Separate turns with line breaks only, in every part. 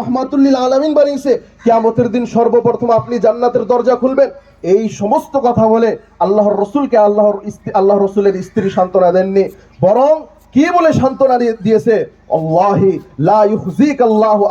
রহমাতুল্লিল আলামিন বানিয়েছে, কিয়ামতের দিন সর্বপ্রথম আপনি জান্নাতের দরজা খুলবেন। এই সমস্ত কথা বলে আল্লাহর রসুলকে আল্লাহর আল্লাহ রসুলের স্ত্রী সান্ত্বনা দেননি। বরং কি বলে সান্ত্বনা দিয়েছে? আল্লাহি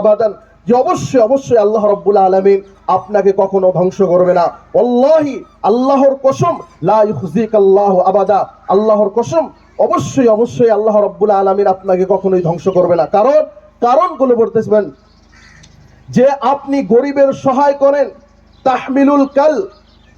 আবাদান। যে অবশ্যই অবশ্যই আল্লাহ রব্বুল আলামিন আপনাকে কখনো ধ্বংস করবে না। আল্লাহি আল্লাহর কসম, লা ইউখজিক আল্লাহ আবাদা। আল্লাহর কসম, অবশ্যই অবশ্যই আল্লাহ রব্বুল আলামিন আপনাকে কখনোই ধ্বংস করবে না। কারণ কারণগুলো বলতেছেন যে আপনি গরিবের সহায় করেন, তাহমিলুল কাল,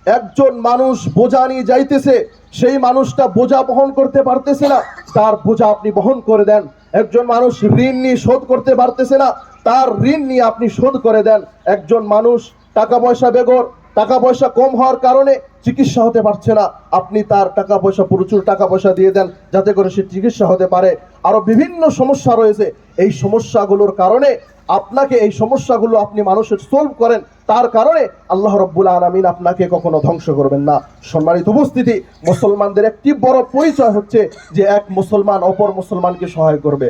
একজন মানুষ বোঝা নিয়ে যাইতেছে, সেই মানুষটা বোঝা বহন করতে পারতেছে না, তার বোঝা আপনি বহন করে দেন। একজন মানুষ ঋণ নিয়ে শোধ করতে পারতেছে না, তার ঋণ নিয়ে আপনি শোধ করে দেন। একজন মানুষ টাকা পয়সা বেগর টাকা পয়সা কম হওয়ার কারণে চিকিৎসা হতে পারছে না। আপনি তার টাকা পয়সা প্রচুর টাকা পয়সা দিয়ে দেন, যাতে করে সে চিকিৎসা হতে পারে। আরও বিভিন্ন সমস্যা রয়েছে। এই সমস্যাগুলোর কারণে আপনাকে, এই সমস্যাগুলো আপনি মানুষের সলভ করেন। তার কারণে আল্লাহ রব্বুল আলমিন আপনাকে কখনো ধ্বংস করবেন না। সম্মানিত উপস্থিতি, মুসলমানদের একটি বড় পরিচয় হচ্ছে যে এক মুসলমান অপর মুসলমানকে সহায় করবে।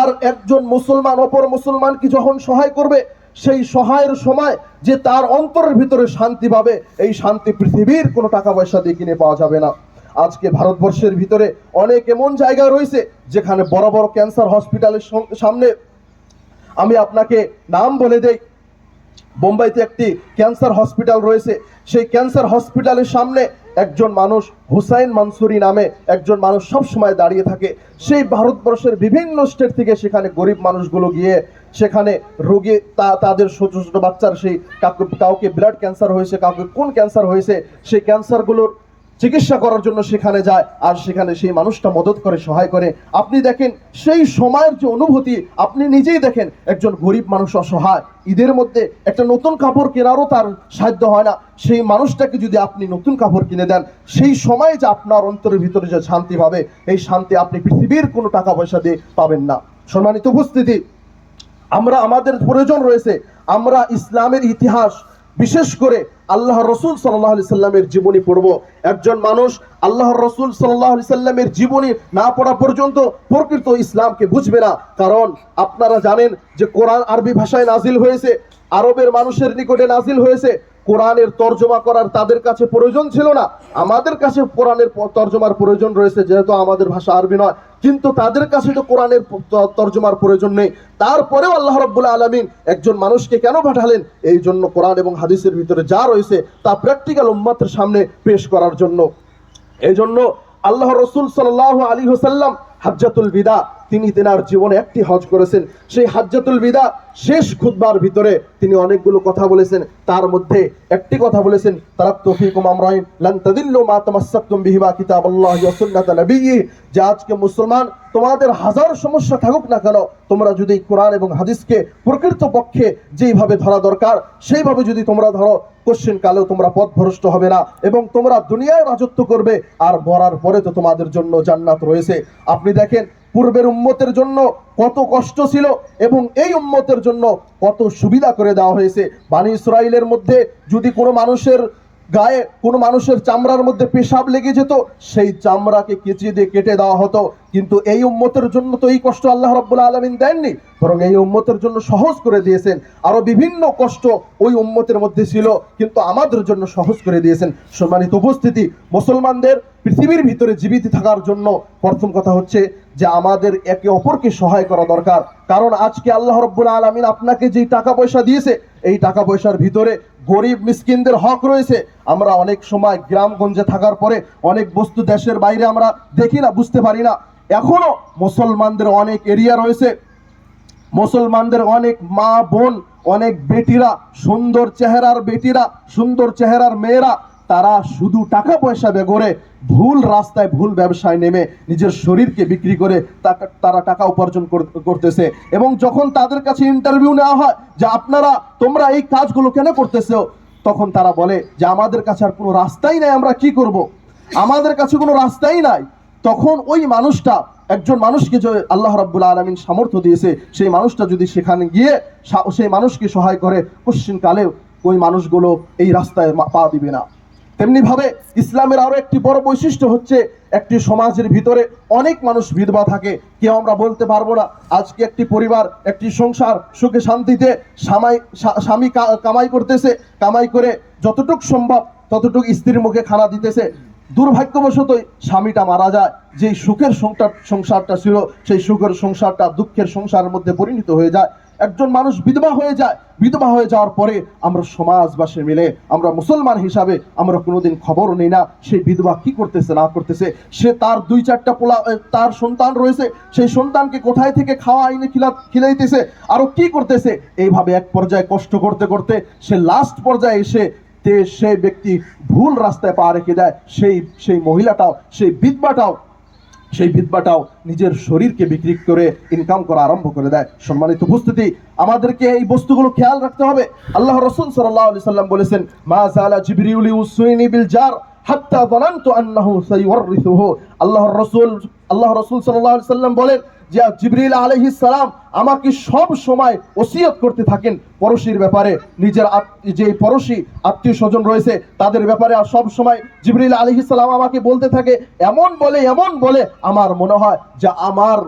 আর একজন মুসলমান, অপর মুসলমানকে যখন সহায় করবে সেই সহায়ের সময় যে তার অন্তরের ভিতরে শান্তি পাবে, এই শান্তি পৃথিবীর কোনো টাকা পয়সা দিয়ে কিনে পাওয়া যাবে না। আজকে ভারতবর্ষের ভিতরে অনেক এমন জায়গা রয়েছে যেখানে বড় বড় ক্যান্সার হসপিটালের সামনে। আমি আপনাকে নাম বলে দেই। বোম্বাইতে একটি ক্যান্সার হসপিটাল রয়েছে। সেই ক্যান্সার হসপিটালের সামনে একজন মানুষ, হুসাইন মানসুরি নামে একজন মানুষ সব সময় দাঁড়িয়ে থাকে। সেই ভারতবর্ষের বিভিন্ন স্টেট থেকে সেখানে গরিব মানুষগুলো গিয়ে সেখানে রোগী তা তাদের ছোট ছোট বাচ্চার সেই কাউকে ব্লাড ক্যান্সার হয়েছে, কাউকে কোন ক্যান্সার হয়েছে, সেই ক্যান্সারগুলোর চিকিৎসা করার জন্য সেখানে যায় আর সেখানে সেই মানুষটা মদত করে, সহায় করে। আপনি দেখেন, সেই সময়ের যে অনুভূতি, আপনি নিজেই দেখেন, একজন গরিব মানুষ অসহায়, ঈদের মধ্যে একটা নতুন কাপড় কেনারও তার সাধ্য হয় না। সেই মানুষটাকে যদি আপনি নতুন কাপড় কিনে দেন, সেই সময় যে আপনার অন্তরের ভিতরে যে শান্তি পাবে, এই শান্তি আপনি পৃথিবীর কোনো টাকা পয়সা দিয়ে পাবেন না। সম্মানিত উপস্থিতি আমরা আমাদের প্রয়োজন রয়েছে, আমরা ইসলামের ইতিহাস, বিশেষ করে আল্লাহ রসুল সাল্লাহ সাল্লামের জীবনী পড়ব। একজন মানুষ আল্লাহ রসুল সাল্লাহ সাল্লামের জীবনী না পড়া পর্যন্ত প্রকৃত ইসলামকে বুঝবে না। কারণ আপনারা জানেন যে কোরআন আরবি ভাষায় নাজিল হয়েছে, আরবের মানুষের নিকটে নাজিল হয়েছে কোরআনের তর্জমা করার তাদের কাছে প্রয়োজন ছিল না। আমাদের কাছে কোরআনের তর্জমার প্রয়োজন রয়েছে, যেহেতু আমাদের ভাষা আরবি নয়। কিন্তু তাদের কাছে তো কোরআনের তর্জমার প্রয়োজন নেই। তারপরেও আল্লাহ রব্বুল আলমিন একজন মানুষকে কেন পাঠালেন? এই জন্য কোরআন এবং হাদিসের ভিতরে যা রয়েছে তা প্র্যাকটিক্যাল উম্মাতের সামনে পেশ করার জন্য। এই জন্য আল্লাহ রসুল সাল্লাহ আলী হোসাল্লাম হাজ্জাতুল বিদা তিনি তেনার জীবনে একটি হজ করেছেন। সেই হাজ্জাতুল বিদা শেষ খুতবার ভিতরে তিনি অনেকগুলো কথা বলেছেন। তার মধ্যে একটি কথা বলেছেন তারা তৌফিকুম আমরাইন, লান মা তামাসসাকতুম বিহি মা কিতাবাল্লাহি ওয়া সুন্নাত নবিয়্যি যে আজকে মুসলমান তোমাদের হাজার সমস্যা থাকুক না কেন, তোমরা যদি কোরআন এবং হাদিসকে প্রকৃত পক্ষে যেইভাবে ধরা দরকার, সেইভাবে যদি তোমরা ধরো, কোশ্চেন কালেও তোমরা পথ ভ্রষ্ট হবে না এবং তোমরা দুনিয়ায় রাজত্ব করবে, আর মরার পরে তো তোমাদের জন্য জান্নাত রয়েছে। আপনি দেখেন পূর্বের উম্মতের জন্য কত কষ্ট ছিল এবং এই উম্মতের জন্য কত সুবিধা করে দেওয়া হয়েছে। বানি ইসরায়েলের মধ্যে যদি কোনো মানুষের গায়ে, কোনো মানুষের চামড়ার মধ্যে পেশাব লেগে যেত, সেই চামড়াকে কেচে দিয়ে কেটে দেওয়া হতো। কিন্তু এই উম্মতের জন্য তো এই কষ্ট আল্লাহ রব্বুল আলমিন দেননি, বরং এই উম্মতের জন্য সহজ করে দিয়েছেন। আরও বিভিন্ন কষ্ট ওই উম্মতের মধ্যে ছিল, কিন্তু আমাদের জন্য সহজ করে দিয়েছেন। সম্মানিত উপস্থিতি, মুসলমানদের পৃথিবীর ভিতরে জীবিত থাকার জন্য প্রথম কথা হচ্ছে যে আমাদের একে অপরকে সহায় করা দরকার। কারণ আজকে আল্লাহ রব্বুল আলমিন আপনাকে যেই টাকা পয়সা দিয়েছে, এই টাকা পয়সার ভিতরে গরিব মিসকিনদের হক রয়েছে। আমরা অনেক সময় গ্রামগঞ্জে থাকার পরে অনেক বস্তু দেশের বাইরে আমরা দেখি না, বুঝতে পারি না। এখনও মুসলমানদের অনেক এরিয়া রয়েছে। মুসলমানদের অনেক মা বোন, অনেক বেটিরা, সুন্দর চেহারার বেটিরা, সুন্দর চেহারার মেয়েরা তারা শুধু টাকা পয়সা বেগরে ভুল রাস্তায় ভুল ব্যবসায় নেমে নিজের শরীরকে বিক্রি করে তারা টাকা উপার্জন কর- করতেছে। এবং যখন তাদের কাছে ইন্টারভিউ নেওয়া হয় যে, আপনারা, তোমরা এই কাজগুলো কেন করতেছো? তখন তারা বলে যে, আমাদের কাছে আর কোনো রাস্তাই নাই, আমরা কি করব। আমাদের কাছে কোনো রাস্তাই নাই। তখন ওই মানুষটা, একজন মানুষকে যে আল্লাহ রাব্বুল আলমিন সামর্থ্য দিয়েছে, সেই মানুষটা যদি সেখানে গিয়ে সেই মানুষকে সহায় করে কোশ্চিন কালেও ওই মানুষগুলো এই রাস্তায় পা দিবে না। তেমনি ভাবে ইসলামের আরও একটি বড় বৈশিষ্ট্য হচ্ছে একটি সমাজের ভিতরে অনেক মানুষ বিধবা থাকে। কেউ আমরা বলতে পারব না, আজকে একটি পরিবার, একটি সংসার সুখে শান্তিতে স্বামী স্বামী কামাই করতেছে, কামাই করে যতটুক সম্ভব ততটুক স্ত্রীর মুখে খানা দিতেছে। দুর্ভাগ্যবশতই স্বামীটা মারা যায়, যেই সুখের সংসার, সংসারটা ছিল, সেই সুখের সংসারটা দুঃখের সংসারের মধ্যে পরিণত হয়ে যায়। একজন মানুষ বিধবা হয়ে যায়, বিধবা হয়ে যাওয়ার পরে আমরা সমাজবাসী মিলে, আমরা মুসলমান হিসাবে আমরা কোনোদিন খবর নেই না সেই বিধবা কি করতেছে, না করতেছে। সে তার দুই চারটা পোলা তার সন্তান রয়েছে, সেই সন্তানকে কোথায় থেকে খাওয়া আইনে খিলা, খিলাইতেছে, আরও কি করতেছে? এইভাবে এক পর্যায়ে কষ্ট করতে করতে সে লাস্ট পর্যায়ে এসে সেই ব্যক্তি ভুল রাস্তায় পা রেখে দেয়, সেই সেই মহিলাটাও, সেই বিধবাটাও সেই বিধবাটাও নিজের শরীরকে বিক্রি করে ইনকাম করা আরম্ভ করে দেয়। সম্মানিত উপস্থিতি, আমাদেরকে এই বস্তুগুলো খেয়াল রাখতে হবে। আল্লাহ রসুল সাল্লাহ আলি সাল্লাম বলেছেন, মা জালা জিবরিউলি উসুইনি বিল জার। হাত্তা যানানতু আন্নাহু সাইওয়ারিসুহু আল্লাহর রাসূল আল্লাহ রাসূল সাল্লাল্লাহু আলাইহি সাল্লাম বলেন, যে জিবরিল আলাইহিস সালাম আমাকে সব সময় ওসিয়ত করতে থাকেন পড়শির ব্যাপারে। নিজের যে পড়শি আত্মীয় স্বজন রয়েছে, তাদের ব্যাপারে আর সব সময় জিবরিল আলাইহিস সালাম আমাকে বলতে থাকে। এমন বলে এমন বলে আমার মনে হয় যে আমার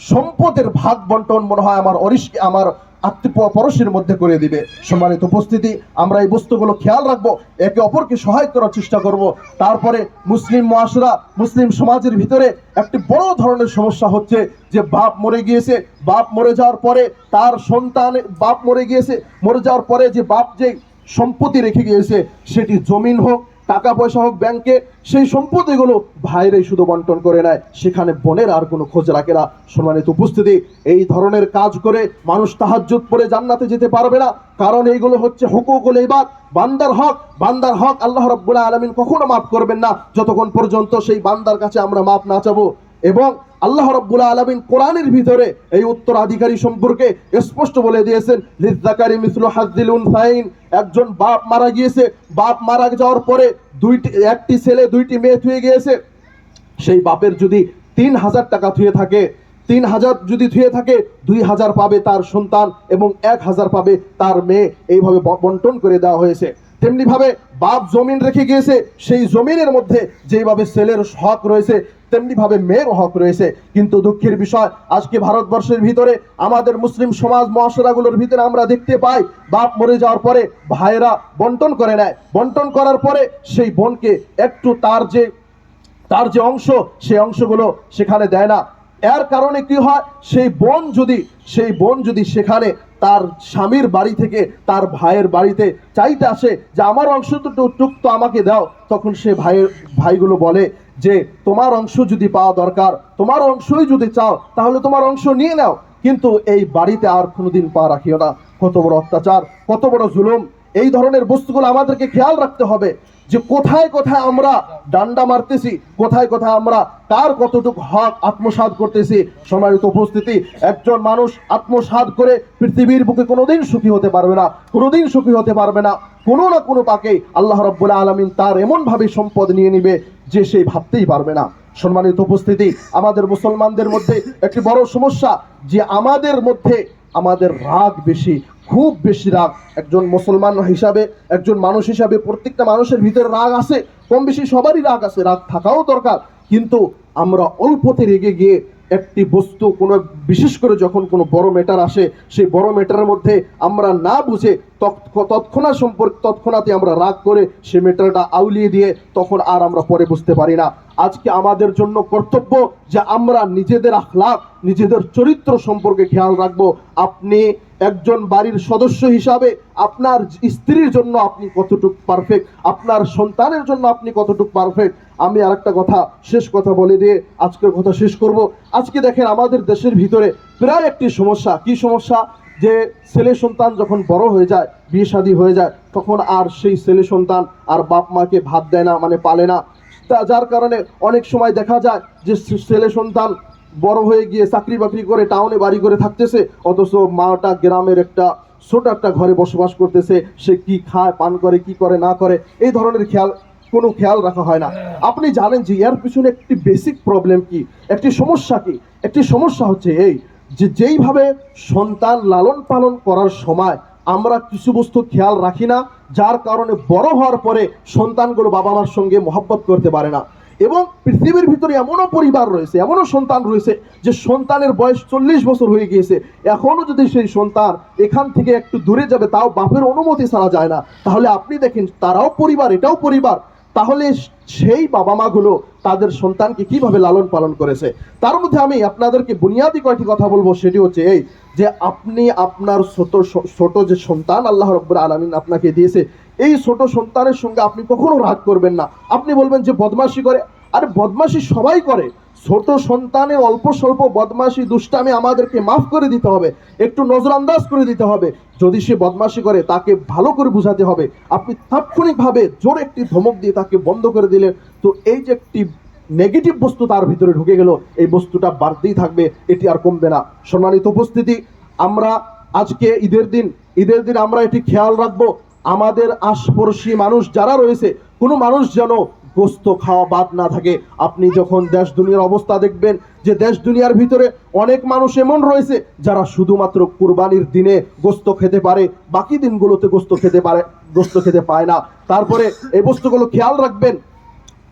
সম্পদের ভাগ বন্টন মনে হয়, আমার অরিস, আমার আত্মীয় পরশের মধ্যে করে দিবে। সম্মানিত উপস্থিতি, আমরা এই বস্তুগুলো খেয়াল রাখব, একে অপরকে সহায় করার চেষ্টা করব। তারপরে মুসলিম মহাসরা মুসলিম সমাজের ভিতরে একটি বড় ধরনের সমস্যা হচ্ছে যে বাপ মরে গিয়েছে, বাপ মরে যাওয়ার পরে তার সন্তান, বাপ মরে গিয়েছে, মরে যাওয়ার পরে যে বাপ যে সম্পত্তি রেখে গিয়েছে, সেটি জমিন হোক টাকা পয়সা হোক ব্যাংকে, সেই সম্পত্তিগুলো ভাইরাই শুধু বন্টন করে নেয়। সেখানে বোনের আর কোনো খোঁজ রাখে না। সম্মানিত উপস্থিতি, এই ধরনের কাজ করে মানুষ তাহাজ্জুদ পরে জান্নাতে যেতে পারবে না। কারণ এইগুলো হচ্ছে হুকুকুল ইবাদ। বান্দার হক বান্দার হক আল্লাহ রব্বুল আলমিন কখনো মাফ করবেন না। যতক্ষণ পর্যন্ত সেই বান্দার কাছে আমরা মাফ না চাবো। এবং আল্লাহ রব্বুল আলমিন কোরআনের ভিতরে এই উত্তরাধিকারী সম্পর্কে স্পষ্ট বলে দিয়েছেন লিজাকারি মিসলু হাজ্জিল উনসাইন। একজন বাপ মারা গিয়েছে, বাপ মারা যাওয়ার পরে দুইটি, একটি ছেলে, দুইটি মেয়ে থুয়ে গিয়েছে। সেই বাপের যদি তিন হাজার টাকা থুয়ে থাকে, তিন হাজার যদি থুয়ে থাকে, দুই হাজার পাবে তার সন্তান এবং এক হাজার পাবে তার মেয়ে। এইভাবে বন্টন করে দেওয়া হয়েছে। তেমনি ভাবে বাপ জমিন রেখে গিয়েছে, সেই জমিনের মধ্যে যেভাবে ছেলের হক রয়েছে তেমনি ভাবে মেয়ের হক রয়েছে। কিন্তু দুঃখের বিষয়, আজকে ভারতবর্ষের ভিতরে আমাদের মুসলিম সমাজ মহাসরাগুলোর ভিতরে আমরা দেখতে পাই, বাপ মরে যাওয়ার পরে ভাইয়েরা বন্টন করে নেয়। বন্টন করার পরে সেই বোনকে একটু তার যে তার যে অংশ সেই অংশগুলো সেখানে দেয় না। এর কারণে কি হয়, সেই বোন যদি, সেই বোন যদি সেখানে তার স্বামীর বাড়ি থেকে, তার ভাইয়ের বাড়িতে চাইতে আসে যে, আমার অংশ তো টুক তো আমাকে দাও। তখন সে ভাইয়ের, ভাইগুলো বলে যে, তোমার অংশ যদি পাওয়া দরকার, তোমার অংশই যদি চাও, তাহলে তোমার অংশ নিয়ে নাও। কিন্তু এই বাড়িতে আর কোনোদিন পা রাখিও না। কত বড় অত্যাচার, কত বড় জুলুম। এই ধরনের বস্তুগুলো আমাদেরকে খেয়াল রাখতে হবে যে কোথায় কোথায় আমরা ডান্ডা মারতেছি, কোথায় কোথায় আমরা কার কতটুকু হক আত্মসাৎ করতেছি, সম্মানিত উপস্থিতি, একজন মানুষ আত্মসাৎ করে পৃথিবীর বুকে কোনোদিন সুখী হতে পারবে না, কোনোদিন সুখী হতে পারবে না, কোনো না কোনো পাকে আল্লাহ রব্বুল আলমিন তার এমনভাবে সম্পদ নিয়ে নিবে যে সে ভাবতেই পারবে না। সম্মানিত উপস্থিতি, আমাদের মুসলমানদের মধ্যে একটি বড় সমস্যা যে আমাদের মধ্যে আমাদের রাগ বেশি খুব বেশি রাগ। একজন মুসলমান হিসাবে, একজন মানুষ হিসাবে প্রত্যেকটা মানুষের ভিতরে রাগ আছে, কম বেশি সবারই রাগ আছে, রাগ থাকাও দরকার। কিন্তু আমরা অল্পতে রেগে গিয়ে একটি বস্তু, কোনো, বিশেষ করে যখন কোনো বড় ম্যাটার আসে, সেই বড় ম্যাটারের মধ্যে আমরা না বুঝে তৎক্ষণাৎ সম্পর্ক তৎক্ষণাতে আমরা রাগ করে সে ম্যাটারটা আউলিয়ে দিয়ে তখন আর আমরা পরে বুঝতে পারি না। আজকে আমাদের জন্য কর্তব্য যে আমরা নিজেদের আখলাক নিজেদের চরিত্র সম্পর্কে খেয়াল রাখব। আপনি একজন বাড়ির সদস্য হিসাবে আপনার স্ত্রীর জন্য আপনি কতটুক পারফেক্ট আপনার সন্তানের জন্য আপনি কতটুক পারফেক্ট আমি আরেকটা কথা, শেষ কথা বলে দিয়ে আজকের কথা শেষ করব। আজকে দেখেন আমাদের দেশের ভিতরে প্রায় একটি সমস্যা। কি সমস্যা? যে ছেলে সন্তান যখন বড় হয়ে যায়, বিয়ে শাদী হয়ে যায়, তখন আর সেই ছেলে সন্তান আর বাপ মাকে ভাত দেয় না মানে পালে না। তা যার কারণে অনেক সময় দেখা যায় যে ছেলে সন্তান বড় হয়ে গিয়ে চাকরি বাকরি করে টাউনে বাড়ি করে থাকতেছে, অথচ মাটা গ্রামের একটা ছোট একটা ঘরে বসবাস করতেছে, সে কি খায়, পান করে, কি করে, না করে, এই ধরনের খেয়াল, কোনো খেয়াল রাখা হয় না। আপনি জানেন যে এর পিছনে একটি বেসিক প্রবলেম কি? একটি সমস্যা কি? একটি সমস্যা হচ্ছে এই যে যেইভাবে সন্তান লালন পালন করার সময় আমরা কিছু বস্তু খেয়াল রাখি না, যার কারণে বড় হওয়ার পরে সন্তানগুলো বাবা মার সঙ্গে মহব্বত করতে পারে না। এবং পৃথিবীর ভিতরে এমনও পরিবার রয়েছে, এমনও সন্তান রয়েছে যে সন্তানের বয়স চল্লিশ বছর হয়ে গিয়েছে। এখনও যদি সেই সন্তান এখান থেকে একটু দূরে যাবে, তাও বাপের অনুমতি ছাড়া যায় না। তাহলে আপনি দেখেন, তারাও পরিবার, এটাও পরিবার। তাহলে সেই বাবা মাগুলো তাদের সন্তানকে কীভাবে লালন পালন করেছে? তার মধ্যে আমি আপনাদেরকে বুনিয়াদি কয়েকটি কথা বলব, সেটি হচ্ছে এই যে আপনি আপনার ছোট ছোট যে সন্তান আল্লাহ রব্বুল আলমিন আপনাকে দিয়েছে, এই ছোট সন্তানের সঙ্গে আপনি কখনো রাগ করবেন না। আপনি বলবেন যে বদমাসি করে, আর বদমাসি সবাই করে। ছোট সন্তানের অল্প স্বল্প বদমাশি দুষ্টামি আমাদেরকে মাফ করে দিতে হবে। একটু নজরান্দাজ করে দিতে হবে। যদি সে বদমাশি করে, তাকে ভালো করে বোঝাতে হবে। আপনি তাৎক্ষণিকভাবে জোরে একটি ধমক দিয়ে তাকে বন্ধ করে দিলেন। তো এই যে একটি নেগেটিভ বস্তু তার ভিতরে ঢুকে গেল, এই বস্তুটা বাড়তেই থাকবে। এটি আর কমবে না। সম্মানিত উপস্থিতি, আমরা আজকে ঈদের দিন ঈদের দিন আমরা এটি খেয়াল রাখব। আমাদের আশপড়শি মানুষ যারা রয়েছে, কোনো মানুষ যেন গোস্ত খাওয়া বাদ না থাকে। আপনি যখন দেশ দুনিয়ার অবস্থা দেখবেন যে দেশ দুনিয়ার ভিতরে অনেক মানুষ এমন রয়েছে যারা শুধুমাত্র কুরবানির দিনে গোস্ত খেতে পারে, বাকি দিনগুলোতে গোস্ত খেতে পারে, গোস্ত খেতে পায় না। তারপরে এই বস্তুগুলো খেয়াল রাখবেন।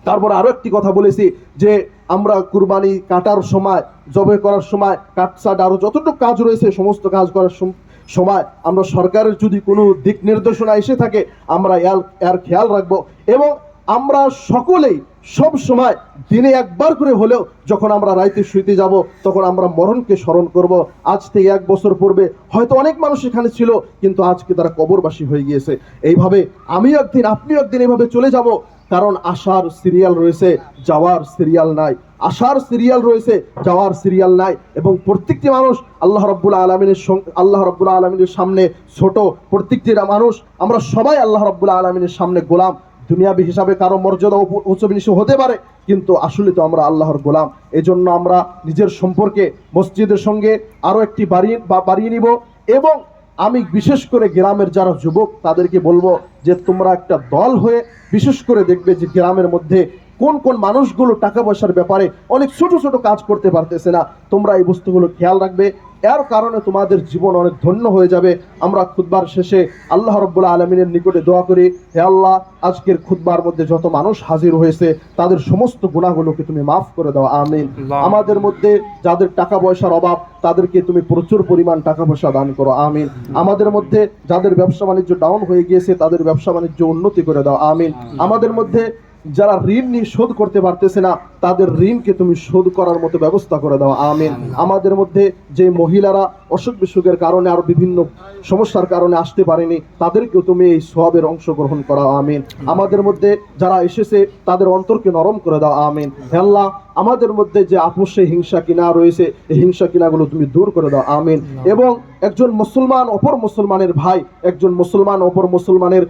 তারপর আরও একটি কথা বলেছি যে আমরা কুরবানি কাটার সময়, জবে করার সময় কাটসাট আরও যতটুকু কাজ রয়েছে, সমস্ত কাজ করার সম- সময় আমরা সরকারের যদি কোনো দিক নির্দেশনা এসে থাকে, আমরা এর খেয়াল রাখব। এবং আমরা সকলেই সব সময় দিনে একবার করে হলেও যখন আমরা রাইতে শুইতে যাব, তখন আমরা মরণকে স্মরণ করব। আজ থেকে এক বছর পূর্বে হয়তো অনেক মানুষ এখানে ছিল, কিন্তু আজকে তারা কবরবাসী হয়ে গিয়েছে। এইভাবে আমিও একদিন, আপনিও একদিন এইভাবে চলে যাব, কারণ আসার সিরিয়াল রয়েছে, যাওয়ার সিরিয়াল নাই। আসার সিরিয়াল রয়েছে, যাওয়ার সিরিয়াল নাই এবং প্রত্যেকটি মানুষ আল্লাহ রব্বুল আলমিনের আল্লাহ রব্বুল আলমিনের সামনে ছোট। প্রত্যেকটি মানুষ, আমরা সবাই আল্লাহ রব্বুল আলমিনের সামনে গোলাম। দুনিয়াবি হিসাবে কারও মর্যাদা উপ- উচ্চ নিচু হতে পারে, কিন্তু আসলে তো আমরা আল্লাহর গোলাম। এজন্য আমরা নিজের সম্পর্কে মসজিদের সঙ্গে আরও একটি বাড়িয়ে বা বাড়িয়ে নিব এবং আমি বিশেষ করে গ্রামের যারা যুবক, তাদেরকে বলব যে তোমরা একটা দল হয়ে বিশেষ করে দেখবে যে গ্রামের মধ্যে কোন কোন মানুষগুলো টাকা পয়সার ব্যাপারে অনেক ছোট ছোট কাজ করতে পারতেছে না। তোমরা এই বস্তুগুলো খেয়াল রাখবে। এর কারণে তোমাদের জীবন অনেক ধন্য হয়ে যাবে। আমরা খুদবার শেষে আল্লাহ রব্বুল্লাহ আলমিনের নিকটে দোয়া করি হে আল্লাহ আজকের খুদবার মধ্যে যত মানুষ হাজির হয়েছে তাদের সমস্ত গুণাগুলোকে তুমি মাফ করে দাও আমিন। আমাদের মধ্যে যাদের টাকা পয়সার অভাব তাদেরকে তুমি প্রচুর পরিমাণ টাকা পয়সা দান করো আমিন। আমাদের মধ্যে যাদের ব্যবসা বাণিজ্য ডাউন হয়ে গিয়েছে তাদের ব্যবসা বাণিজ্য উন্নতি করে দাও আমিন। আমাদের মধ্যে যারা ঋণ নিয়ে শোধ করতে পারতেছে না তাদের ঋণকে তুমি শোধ করার মতো ব্যবস্থা করে দাও। আমিন। আমাদের মধ্যে যে মহিলারা অসুখ বিসুখের কারণে আর বিভিন্ন সমস্যার কারণে আসতে পারেনি তাদেরকেও তুমি এই সবের অংশগ্রহণ করাও। আমিন। আমাদের মধ্যে যারা এসেছে তাদের অন্তরকে নরম করে দাও। আমিন। আল্লাহ আমাদের মধ্যে যে আপোষে হিংসা কিনা রয়েছে এই হিংসা কিনাগুলো তুমি দূর করে দাও। আমিন। এবং একজন মুসলমান অপর মুসলমানের ভাই একজন মুসলমান অপর মুসলমানের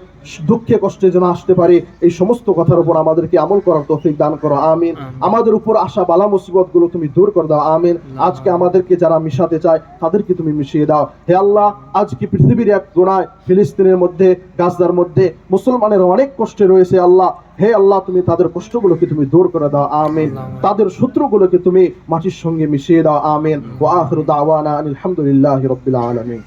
দুঃখে কষ্টে যেন আসতে পারে এই সমস্ত কথার উপর আমাদেরকে আমল করার তৌফিক দান করো। আমিন। আমাদের উপর আসা বালা মুসিবতগুলো তুমি দূর করে দাও। আমিন। আজকে আমাদেরকে যারা মিশাতে চায় তাদেরকে তুমি মিশিয়ে দাও। হে আল্লাহ আজকে পৃথিবীর এক গোনায় ফিলিস্তিনের মধ্যে গাজদার মধ্যে মুসলমানের অনেক কষ্টে রয়েছে আল্লাহ। হে আল্লাহ তুমি তাদের কষ্টগুলোকে তুমি দূর করে দাও আমিন। তাদের শত্রুগুলোকে তুমি মাটির সঙ্গে মিশিয়ে দাও আমিন। ও আখিরু দাওয়ানা আলহামদুলিল্লাহ রবিল আলামিন।